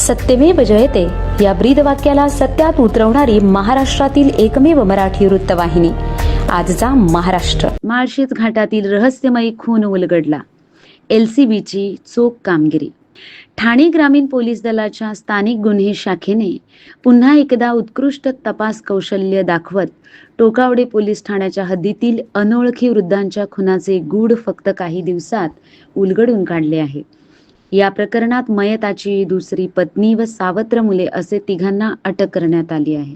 सत्यमेव जयते. या ब्रीद वाक्याला सत्यात उतरवणारी महाराष्ट्रातील एकमेव मराठी वृत्तवाहिनी. आजचा महाराष्ट्र. माळशेज घाटातील रहस्यमयी खून उलगडला. एलसीबीची चोख कामगिरी. ठाणे ग्रामीण पोलीस दलाच्या स्थानिक गुन्हे शाखेने पुन्हा एकदा उत्कृष्ट तपास कौशल्य दाखवत टोकावडे पोलीस ठाण्याच्या हद्दीतील अनोळखी वृद्धांच्या खुनाचे गूढ फक्त काही दिवसात उलगडून काढले आहे. या प्रकरणात मयताची दुसरी पत्नी व सावत्र मुले असे तिघांना अटक करण्यात आली आहे.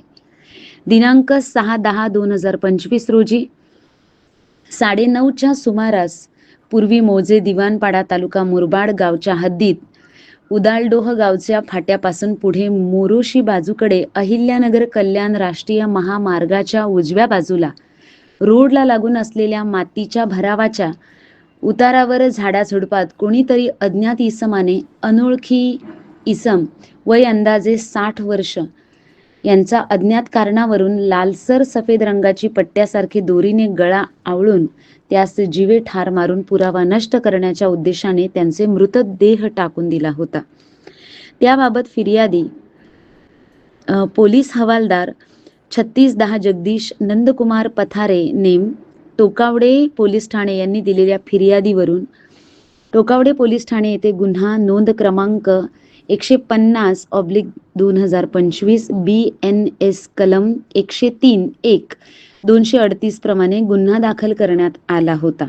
दिनांक सहा दहा दोन हजार पंचवीस रोजी साडेनऊच्या सुमारास पूर्वी मोजे दिवाणपाडा तालुका मुरबाड गावच्या हद्दीत उदालडोह गावच्या फाट्यापासून पुढे मोरोशी बाजूकडे अहिल्यानगर कल्याण राष्ट्रीय महामार्गाच्या उजव्या बाजूला रोडला लागून असलेल्या मातीच्या भरावाच्या उतारावर झाडाझुडपात कोणीतरी अज्ञात इसमाने अनोळखी इसम वय अंदाजे साठ वर्ष यांचा अज्ञात कारणावरून लालसर सफेद रंगाची पट्ट्यासारखी दोरीने गळा आवळून त्यास जीवे ठार मारून पुरावा नष्ट करण्याच्या उद्देशाने त्यांचे मृतदेह टाकून दिला होता. त्याबाबत फिर्यादी पोलीस हवालदार छत्तीस दहा जगदीश नंदकुमार पथारे नेम टोकावडे पोलीस ठाणे यांनी दिलेल्या फिर्यादीवरून टोकावडे पोलीस ठाणे येथे गुन्हा नोंद क्रमांक एकशे पन्नास ऑब्लिक दोन हजार पंचवीस बी एन एस कलम एकशे तीन एक दोनशे अडतीस प्रमाणे गुन्हा दाखल करण्यात आला होता.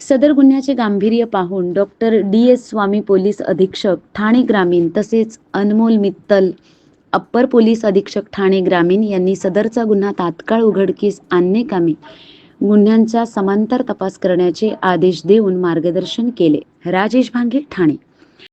सदर गुन्ह्याचे गांभीर्य पाहून doctor D S Swami police अधीक्षक ठाणे ग्रामीण तसेच अनमोल मित्तल अप्पर पोलीस अधीक्षक ठाणे ग्रामीण यांनी सदरचा गुन्हा तात्काळ उघडकीस आणणे कामी गुन्ह्यांचा समांतर तपास करण्याचे आदेश देऊन मार्गदर्शन केले. राजेश भांगे ठाणे.